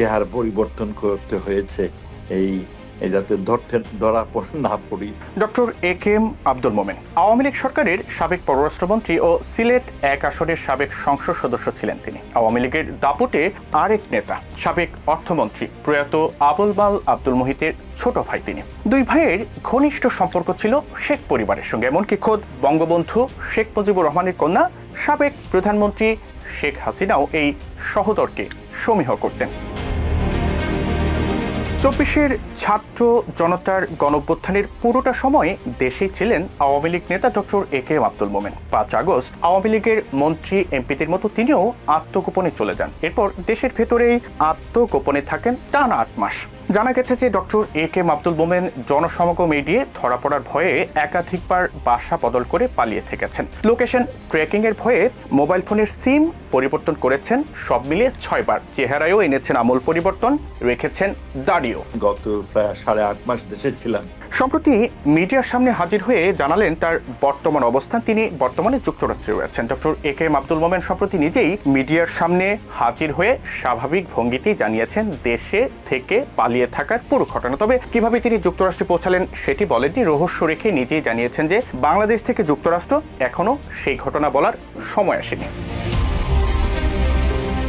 চেহারা পরিবর্তন করতে হয়েছে। এই যাতে ধরতে, ধরা না পড়ি। Doctor A K M Abdul Momen, Awami League সরকারের সাবেক পররাষ্ট্রমন্ত্রী ও সিলেট এক আসনের সাবেক সংসদ সদস্য ছিলেন তিনি। আওয়ামী লীগের দাপুটে আরেক নেতা, সাবেক অর্থমন্ত্রী প্রয়াত আবুল মাল আব্দুল মোহিতের ছোট ভাই তিনি। দুই ভাইয়ের ঘনিষ্ঠ সম্পর্ক ছিল শেখ পরিবারের সঙ্গে, এমনকি খোদ বঙ্গবন্ধু শেখ মুজিবুর রহমানের কন্যা, সাবেক প্রধানমন্ত্রী শেখ হাসিনাও এই সহদরকে সমীহ করতেন। চব্বিশের ছাত্র জনতার গণপ্রত্থানের পুরোটা সময়ে দেশেই ছিলেন আওয়ামী লীগ নেতা doctor A K M Abdul Momen. পাঁচ আগস্ট, আওয়ামী লীগের মন্ত্রী, এমপিদের মতো তিনিও আত্মগোপনে চলে যান। এরপর দেশের ভেতরেই আত্মগোপনে থাকেন টানা আট মাস। জানা গেছে যে ডক্টর এ কে আব্দুল মোমেন জনসমাগম এড়িয়ে ধরা পড়ার ভয়ে একাধিকবার বাসা বদল করে পালিয়ে থেকেছেন। লোকেশন ট্র্যাকিং এর ভয়ে মোবাইল ফোনের সিম পরিবর্তন করেছেন সব মিলিয়ে ছয়বার। চেহারায়ও এনেছেন আমূল পরিবর্তন, রেখেছেন দাড়িও। গত প্রায় সাড়ে আট মাস দেশে ছিলাম। সম্প্রতি মিডিয়ার সামনে হাজির হয়ে জানালেন তার বর্তমান অবস্থান। তিনি বর্তমানে যুক্তরাষ্ট্রে রয়েছেন। ডক্টর এ কে আব্দুল মোমেন সম্প্রতি নিজেই মিডিয়ার সামনে হাজির হয়ে স্বাভাবিক ভঙ্গিতেই জানিয়েছেন, দেশে থেকে পালিয়ে থাকার পুরো ঘটনা। তবে কীভাবে তিনি যুক্তরাষ্ট্রে পৌঁছালেন সেটি বলেননি। রহস্য রেখে নিজেই জানিয়েছেন যে, বাংলাদেশ থেকে যুক্তরাষ্ট্র এখনও সেই ঘটনা বলার সময় আসেনি।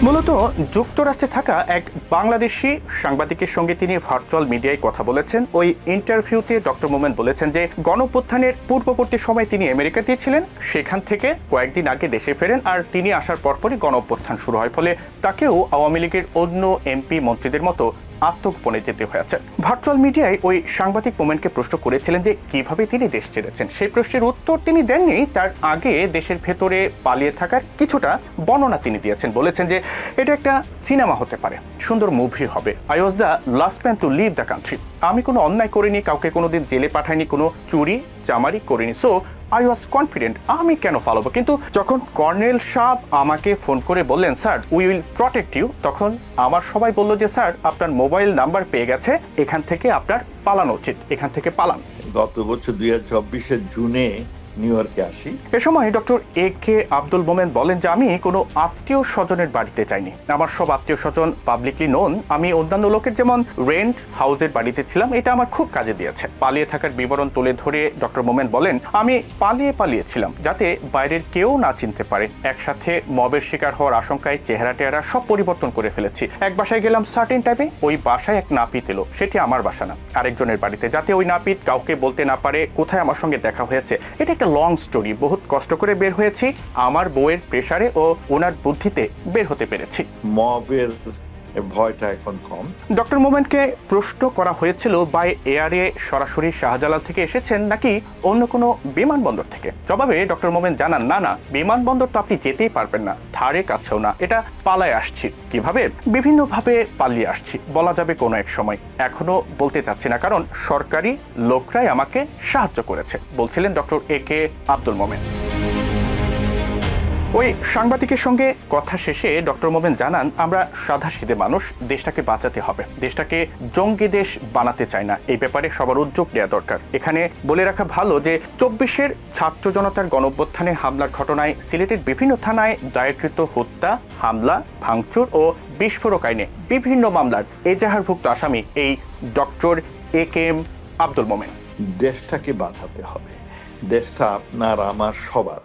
মূলত যুক্তরাষ্ট্রে থাকা এক বাংলাদেশি সাংবাদিকের সঙ্গে তিনি ভার্চুয়াল মিডিয়ায় কথা বলেছেন। ওই ইন্টারভিউতে ডক্টর মোমেন বলেছেন যে গণপ্রত্থানের পূর্ববর্তী সময় তিনি আমেরিকাতেই ছিলেন সেখান থেকে কয়েকদিন আগে দেশে ফেরেন আর তিনি আসার পরপরই গণপ্রত্থান শুরু হয়। ফলে তাকেও আওয়ামী লীগের অন্য এমপি মন্ত্রীদের মতো আত্মগোপনে যেতে হয়েছে। ভার্চুয়াল মিডিয়ায় ওই সাংবাদিক মোমেনকে প্রশ্ন করেছিলেন যে, কীভাবে তিনি দেশ ছেড়েছেন? সেই প্রশ্নের উত্তর তিনি দেননি, তার আগে দেশের ভেতরে পালিয়ে থাকার কিছুটা বর্ণনা তিনি দিয়েছেন। বলেছেন যে, এটা একটা সিনেমা হতে পারে, সুন্দর মুভি হবে। I was the last man to leave the country আমি কোনো অন্যায় করিনি, কাউকে কোনোদিন জেলে পাঠাইনি, কোনো চুরি চামারি করিনি। সো আই ওয়াজ কনফিডেন্ট আমি কেন পালাবো? কিন্তু যখন কর্নেল সাহ আমাকে ফোন করে বললেন, sir we will protect you তখন আমার সবাই বলল যে, স্যার, আপনার মোবাইল নাম্বার পেয়ে গেছে, এখান থেকে আপনার পালানো উচিত, এখান থেকে পালান। গত বছর দুই হাজার জুনে নিউ ইয়র্কে আসি। এ সময় ডক্টর এ কে আব্দুল মোমেন বলেন যে আমি কোনো আত্মীয় স্বজনের বাড়িতে চাইনি আমার সব আত্মীয় স্বজন পাবলিকলি নোন আমি অন্যান্য লোকের যেমন রেন্ট হাউসের বাড়িতে ছিলাম, এটা আমার খুব কাজে দিয়েছে। পালিয়ে থাকার বিবরণ তুলে ধরে ডক্টর মোমেন বলেন, আমি পালিয়ে পালিয়েছিলাম যাতে বাইরের কেউ না চিনতে পারে। একসাথে মবের শিকার হওয়ার আশঙ্কায় চেহারা টেহারা সব পরিবর্তন করে ফেলেছি। এক বাসায় গেলাম সার্টেন টাইমে ওই বাসায় এক নাপিত এলো। সেটি আমার বাসা না। আরেকজনের বাড়িতে যাতে ওই নাপিত কাউকে বলতে না পারে, কোথায় আমার সঙ্গে দেখা হয়েছে, এটা একটা লং স্টোরি বহুত কষ্ট করে বের হয়েছি, আমার বউয়ের প্রেসারে ও ওনার বুদ্ধিতে বের হতে পেরেছি। মবের ভয়টা এখন কম। ডক্টর মোমেনকে প্রশ্ন করা হয়েছিল, বাই এয়ারে সরাসরি শাহজালাল থেকে এসেছেন নাকি অন্য কোনো বিমানবন্দর থেকে? জবাবে ডক্টর মোমেন জানান, না না, বিমানবন্দর তো আপনি যেতেই পারবেন না, ধারে কাছেও না। এটা পালায় আসছি। কীভাবে? বিভিন্নভাবে পালিয়ে আসছি। বলা যাবে কোনো এক সময়। এখনও বলতে চাচ্ছি না, কারণ সরকারি লোকরাই আমাকে সাহায্য করেছে। বলছিলেন ডক্টর এ কে আব্দুল মোমেন। ওই সাংবাদিকের সঙ্গে কথা শেষে ডক্টর মোমেন জানান, আমরা সাধাসিধে মানুষ, দেশটাকে বাঁচাতে হবে। দেশটাকে জঙ্গি দেশ বানাতে চাই না। এই ব্যাপারে সবার উদ্যোগ নেওয়া দরকার। এখানে বলে রাখা ভালো যে, চব্বিশের ছাত্র জনতার গণঅভ্যুত্থানে হামলার ঘটনায় সিলেটের বিভিন্ন থানায় দায়েরকৃত হত্যা, হামলা, ভাঙচুর ও বিস্ফোরক আইনে বিভিন্ন মামলার এজাহারভুক্ত আসামি এই doctor A K M Abdul Momen. দেশটাকে বাঁচাতে হবে। দেশটা আপনার, আমার, সবার।